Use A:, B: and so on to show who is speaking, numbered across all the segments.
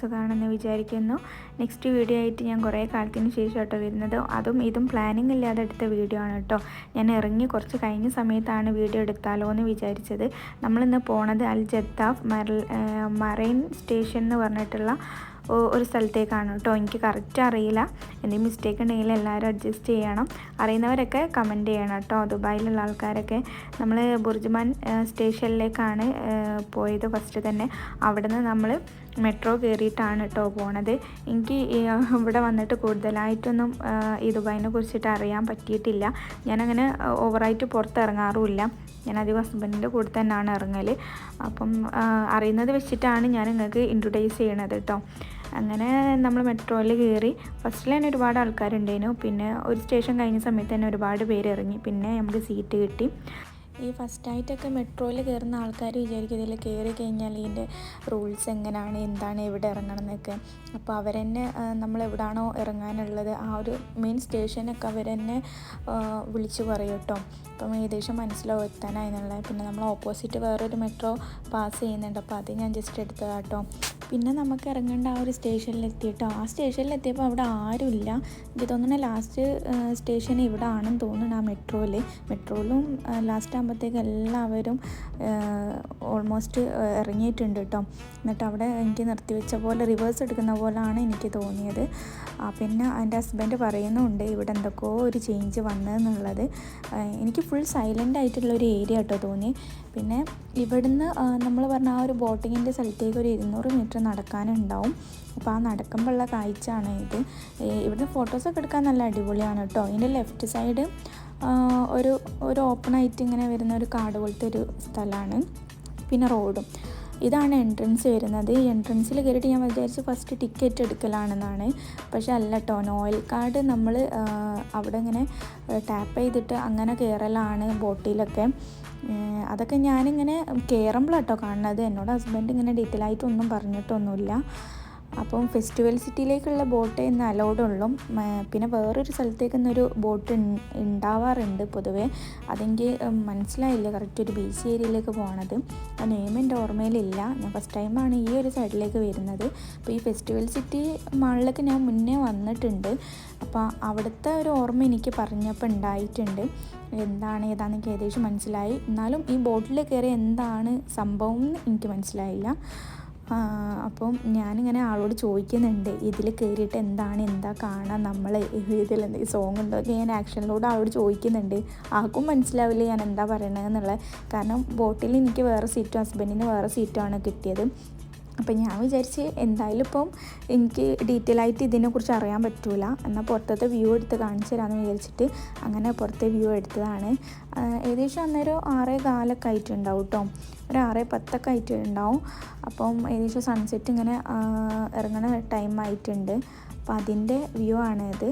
A: സുഖമാണെന്ന് വിചാരിക്കുന്നു. Next video ആയിട്ട് ഞാൻ കുറേ കാലത്തിന് ശേഷം കേട്ടോ വരുന്നത്. അതും ഇതും പ്ലാനിങ് ഇല്ലാതെ എടുത്ത വീഡിയോ ആണ് കേട്ടോ ഞാൻ ഇറങ്ങി കുറച്ച് കഴിഞ്ഞ സമയത്താണ് വീഡിയോ എടുത്താലോ എന്ന് വിചാരിച്ചത്. നമ്മളിന്ന് പോണത് അൽ ജത്താഫ് മറൈൻ സ്റ്റേഷൻ എന്ന് പറഞ്ഞിട്ടുള്ള ഒരു സ്ഥലത്തേക്കാണ് കേട്ടോ എനിക്ക് കറക്റ്റ് അറിയില്ല. എന്തെങ്കിലും മിസ്റ്റേക്ക് ഉണ്ടെങ്കിൽ എല്ലാവരും അഡ്ജസ്റ്റ് ചെയ്യണം. അറിയുന്നവരൊക്കെ കമന്റ് ചെയ്യണം കേട്ടോ ദുബായിലുള്ള ആൾക്കാരൊക്കെ. നമ്മൾ ബുർജ്മാൻ സ്റ്റേഷനിലേക്കാണ് പോയത് ഫസ്റ്റ് തന്നെ. അവിടുന്ന് നമ്മൾ മെട്രോ കയറിയിട്ടാണ് കേട്ടോ പോണത്. എനിക്ക് ഇവിടെ വന്നിട്ട് കൂടുതലായിട്ടൊന്നും ഈ ദുബായിനെ കുറിച്ചിട്ട് അറിയാൻ പറ്റിയിട്ടില്ല. ഞാനങ്ങനെ ഓവറായിട്ട് പുറത്തിറങ്ങാറുമില്ല. ഞാൻ അധികം ഹസ്ബൻഡിന്റെ കൂടെ തന്നെയാണ് ഇറങ്ങൽ അപ്പം അറിയുന്നത് വെച്ചിട്ടാണ് ഞാൻ നിങ്ങൾക്ക് ഇൻട്രൊഡ്യൂസ് ചെയ്യണത് കേട്ടോ അങ്ങനെ നമ്മൾ മെട്രോയിൽ കയറി ഫസ്റ്റിൽ തന്നെ ഒരുപാട് ആൾക്കാരുണ്ടായിരുന്നു. പിന്നെ ഒരു സ്റ്റേഷൻ കഴിഞ്ഞ സമയത്ത് തന്നെ ഒരുപാട് പേര് ഇറങ്ങി. പിന്നെ നമുക്ക് സീറ്റ് കിട്ടി. ഈ ഫസ്റ്റായിട്ടൊക്കെ മെട്രോയിൽ കയറുന്ന ആൾക്കാർ വിചാരിക്കും ഇതിൽ കയറി കഴിഞ്ഞാൽ ഇതിന്റെ റൂൾസ് എങ്ങനെയാണ് എന്താണ് എവിടെ ഇറങ്ങണം എന്നൊക്കെ അപ്പോൾ അവരെന്നെ ആ, നമ്മൾ എവിടാണോ ഇറങ്ങാനുള്ളത് ആ ഒരു മെയിൻ സ്റ്റേഷനൊക്കെ അവരെന്നെ വിളിച്ചു പറയും കേട്ടോ. അപ്പം ഏകദേശം മനസ്സിലാവും എത്താനായി എന്നുള്ളത്. പിന്നെ നമ്മൾ ഓപ്പോസിറ്റ് വേറൊരു മെട്രോ പാസ് ചെയ്യുന്നുണ്ട്. അപ്പോൾ അത് ഞാൻ ജസ്റ്റ് എടുത്തതാണ് കേട്ടോ. പിന്നെ നമുക്ക് ഇറങ്ങേണ്ട ആ ഒരു സ്റ്റേഷനിലെത്തി കേട്ടോ. ആ സ്റ്റേഷനിലെത്തിയപ്പോൾ അവിടെ ആരുമില്ല. എനിക്ക് തോന്നുന്നു ലാസ്റ്റ് സ്റ്റേഷൻ ഇവിടെ ആണെന്ന് തോന്നുന്നു ആ മെട്രോയിൽ മെട്രോയിലും ലാസ്റ്റ് ആകുമ്പോഴത്തേക്ക് എല്ലാവരും ഓൾമോസ്റ്റ് ഇറങ്ങിയിട്ടുണ്ട് കേട്ടോ. എന്നിട്ട് അവിടെ എനിക്ക് നിർത്തിവെച്ച പോലെ റിവേഴ്സ് എടുക്കുന്ന പോലാണ് എനിക്ക് തോന്നിയത്. പിന്നെ എന്റെ ഹസ്ബൻഡ് പറയുന്നുണ്ട് ഇവിടെ എന്തൊക്കെയോ ഒരു ചേഞ്ച് വന്നതെന്നുള്ളത് എനിക്ക് ഫുൾ സൈലന്റ് ആയിട്ടുള്ള ഒരു ഏരിയ കേട്ടോ തോന്നി പിന്നെ ഇവിടുന്ന് നമ്മൾ പറഞ്ഞ ആ ഒരു ബോട്ടിങ്ങിന്റെ സ്ഥലത്തേക്ക് ഒരു ഇരുന്നൂറ് മീറ്റർ നടക്കാനുണ്ടാവും. അപ്പോൾ ആ നടക്കുമ്പോഴുള്ള കാഴ്ചയാണ് ഇത്. ഇവിടുന്ന് ഫോട്ടോസൊക്കെ എടുക്കാൻ നല്ല അടിപൊളിയാണ് കേട്ടോ. ഇതിന്റെ ലെഫ്റ്റ് സൈഡ് ഒരു ഒരു ഓപ്പൺ ആയിട്ട് ഇങ്ങനെ വരുന്ന ഒരു കാട് പോലത്തെ ഒരു സ്ഥലമാണ്. പിന്നെ റോഡും ഇതാണ് എൻട്രൻസ് വരുന്നത്. ഈ എൻട്രൻസിൽ കയറിയിട്ട് ഞാൻ വിചാരിച്ചു ഫസ്റ്റ് ടിക്കറ്റ് എടുക്കലാണെന്നാണ്. പക്ഷേ അല്ല കേട്ടോ നോയൽ കാർഡ് നമ്മൾ അവിടെ ഇങ്ങനെ ടാപ്പ് ചെയ്തിട്ട് അങ്ങനെ കയറലാണ് ബോട്ടിലൊക്കെ. അതൊക്കെ ഞാനിങ്ങനെ കയറുമ്പോഴാട്ടോ കാണുന്നത്. എന്നോട് ഹസ്ബൻഡ് ഇങ്ങനെ ഡീറ്റെയിൽ ആയിട്ടൊന്നും പറഞ്ഞിട്ടൊന്നുമില്ല. അപ്പം ഫെസ്റ്റിവൽ സിറ്റിയിലേക്കുള്ള ബോട്ട് ഇന്ന് അലൗഡ് ഉള്ളൂ പിന്നെ വേറൊരു സ്ഥലത്തേക്ക് ഇന്നൊരു ബോട്ട് ഉണ്ടാവാറുണ്ട് പൊതുവേ. അതെനിക്ക് മനസ്സിലായില്ല. കറക്റ്റ് ഒരു ബീച്ച് ഏരിയയിലേക്ക് പോകണത് ആ നെയിം ഓർമ്മയിലില്ല. ഞാൻ ഫസ്റ്റ് ടൈമാണ് ഈ ഒരു സൈഡിലേക്ക് വരുന്നത്. അപ്പോൾ ഈ ഫെസ്റ്റിവൽ സിറ്റി മാളിലേക്ക് ഞാൻ മുന്നേ വന്നിട്ടുണ്ട്. അപ്പോൾ അവിടുത്തെ ഒരു ഓർമ്മ എനിക്ക് പറഞ്ഞപ്പോൾ ഉണ്ടായിട്ടുണ്ട് എന്താണ് ഏതാണെന്ന് ഏകദേശം മനസ്സിലായി. എന്നാലും ഈ ബോട്ടിൽ കയറി എന്താണ് സംഭവം എന്ന് എനിക്ക് മനസ്സിലായില്ല. അപ്പം ഞാനിങ്ങനെ ആളോട് ചോദിക്കുന്നുണ്ട് ഇതിൽ കയറിയിട്ട് എന്താണ്? എന്താ കാണാൻ നമ്മൾ ഇതിൽ എന്തെങ്കിലും സോങ് ഉണ്ടോ ഞാൻ ആക്ഷനിലൂടെ ആളോട് ചോദിക്കുന്നുണ്ട് ആർക്കും മനസ്സിലാവില്ല ഞാൻ എന്താ പറയണതെന്നുള്ളത് കാരണം ബോട്ടിൽ എനിക്ക് വേറെ സീറ്റും ഹസ്ബൻഡിന് വേറെ സീറ്റുമാണ് കിട്ടിയത്. അപ്പം ഞാൻ വിചാരിച്ച് എന്തായാലും ഇപ്പം എനിക്ക് ഡീറ്റെയിൽ ആയിട്ട് ഇതിനെക്കുറിച്ച് അറിയാൻ പറ്റൂല. എന്നാൽ പുറത്തത്തെ വ്യൂ എടുത്ത് കാണിച്ചു തരാമെന്ന് വിചാരിച്ചിട്ട് അങ്ങനെ പുറത്തെ വ്യൂ എടുത്തതാണ്. ഏകദേശം അന്നേരം ആറേ കാലൊക്കെ ആയിട്ടുണ്ടാവും കേട്ടോ ഒരു ആറേ പത്തൊക്കെ ആയിട്ടുണ്ടാവും. അപ്പം ഏകദേശം സൺസെറ്റ് ഇങ്ങനെ ഇറങ്ങണ ടൈം ആയിട്ടുണ്ട്. അപ്പം അതിന്റെ വ്യൂ ആണ് ഇത്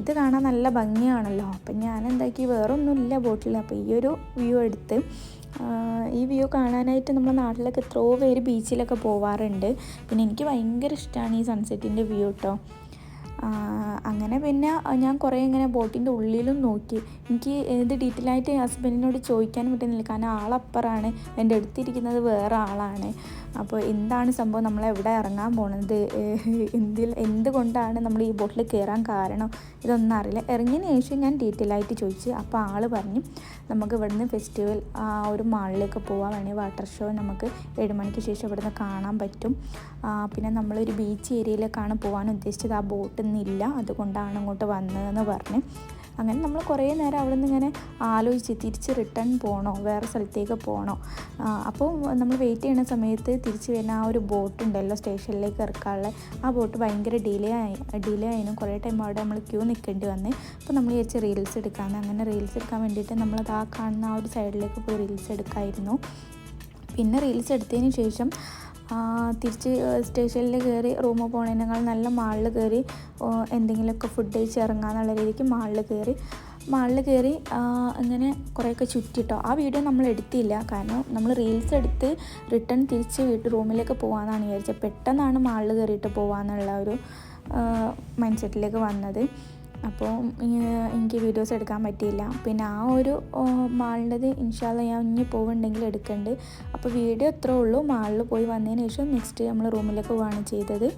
A: ഇത് കാണാൻ നല്ല ഭംഗിയാണല്ലോ. അപ്പം ഞാൻ എന്താക്കി വേറൊന്നുമില്ല ബോട്ടിൽ അപ്പോൾ ഈ ഒരു വ്യൂ എടുത്ത് ഈ വ്യൂ കാണാനായിട്ട് നമ്മുടെ നാട്ടിലൊക്കെ എത്രയോ പേര് ബീച്ചിലൊക്കെ പോവാറുണ്ട്. പിന്നെ എനിക്ക് ഭയങ്കര ഇഷ്ടമാണ് ഈ സൺസെറ്റിന്റെ വ്യൂ കേട്ടോ അങ്ങനെ പിന്നെ ഞാൻ കുറേ ഇങ്ങനെ ബോട്ടിന്റെ ഉള്ളിലും നോക്കി. എനിക്ക് ഇത് ഡീറ്റെയിൽ ആയിട്ട് ഹസ്ബൻഡിനോട് ചോദിക്കാൻ പറ്റുന്നില്ല. കാരണം ആളപ്പുറമാണ് എന്റെ അടുത്തിരിക്കുന്നത് വേറെ ആളാണ്. അപ്പോൾ എന്താണ് സംഭവം? നമ്മൾ എവിടെ ഇറങ്ങാൻ പോണത്? എന്തിൽ എന്തുകൊണ്ടാണ് നമ്മൾ ഈ ബോട്ടിൽ കയറാൻ കാരണം? ഇതൊന്നും അറിയില്ല. ഇറങ്ങിയതിന് ശേഷം ഞാൻ ഡീറ്റെയിൽ ആയിട്ട് ചോദിച്ചു. അപ്പോൾ ആൾ പറഞ്ഞു നമുക്ക് ഇവിടുന്ന് ഫെസ്റ്റിവൽ ആ ഒരു മാളിലേക്ക് പോകാൻ വേണമെങ്കിൽ വാട്ടർ ഷോ നമുക്ക് ഏഴ് മണിക്ക് ശേഷം ഇവിടുന്ന് കാണാൻ പറ്റും. പിന്നെ നമ്മളൊരു ബീച്ച് ഏരിയയിലേക്കാണ് പോകാൻ ഉദ്ദേശിച്ചത്. ആ ബോട്ട് ഇന്നില്ല അതുകൊണ്ടാണ് അങ്ങോട്ട് വന്നതെന്ന് പറഞ്ഞ്. അങ്ങനെ നമ്മൾ കുറേ നേരം അവിടെ നിന്ന് ഇങ്ങനെ ആലോചിച്ച് തിരിച്ച് റിട്ടേൺ പോകണോ വേറെ സ്ഥലത്തേക്ക് പോകണോ അപ്പോൾ നമ്മൾ വെയിറ്റ് ചെയ്യുന്ന സമയത്ത് തിരിച്ച് വരുന്ന ആ ഒരു ബോട്ട് ഉണ്ടല്ലോ സ്റ്റേഷനിലേക്ക് ഇറക്കാനുള്ള. ആ ബോട്ട് ഭയങ്കര ഡിലേ ആയി ഡിലേ ആയിരുന്നു. കുറേ ടൈം അവിടെ നമ്മൾ ക്യൂ നിൽക്കേണ്ടി വന്ന്. അപ്പോൾ നമ്മൾ വിചാരിച്ച് റീൽസ് എടുക്കാമെന്ന് അങ്ങനെ റീൽസ് എടുക്കാൻ വേണ്ടിയിട്ട് നമ്മളത് ആ കാണുന്ന ആ ഒരു സൈഡിലേക്ക് പോയി റീൽസ് എടുക്കായിരുന്നു. പിന്നെ റീൽസ് എടുത്തതിന് ശേഷം തിരിച്ച് സ്റ്റേഷനിൽ കയറി റൂമിൽ പോണേനേക്കാൾ നല്ല മാളിൽ കയറി എന്തെങ്കിലുമൊക്കെ ഫുഡ് കഴിച്ച് ഇറങ്ങാന്നുള്ള രീതിക്ക് മാളിൽ കയറി മാളിൽ കയറി അങ്ങനെ കുറേയൊക്കെ ചുറ്റിട്ടോ. ആ വീഡിയോ നമ്മൾ എടുത്തില്ല. കാരണം നമ്മൾ റീൽസ് എടുത്ത് റിട്ടേൺ തിരിച്ച് വീട്ട് റൂമിലേക്ക് പോകാമെന്നാണ് വിചാരിച്ചത്. പെട്ടെന്നാണ് മാളിൽ കയറിയിട്ട് പോകാമെന്നുള്ള ഒരു മൈൻഡ് സെറ്റിലേക്ക് വന്നത്. അപ്പോൾ എനിക്ക് വീഡിയോസ് എടുക്കാൻ പറ്റിയില്ല. പിന്നെ ആ ഒരു മാളിന്റെത് ഇൻഷാല്ല ഞാൻ ഇനി പോകുന്നുണ്ടെങ്കിൽ എടുക്കുന്നുണ്ട് അപ്പോൾ വീഡിയോ ഇത്രേ ഉള്ളൂ. മാളിൽ പോയി വന്നതിന് ശേഷം നെക്സ്റ്റ് നമ്മൾ റൂമിലേക്ക് പോവുകയാണ് ചെയ്തത്.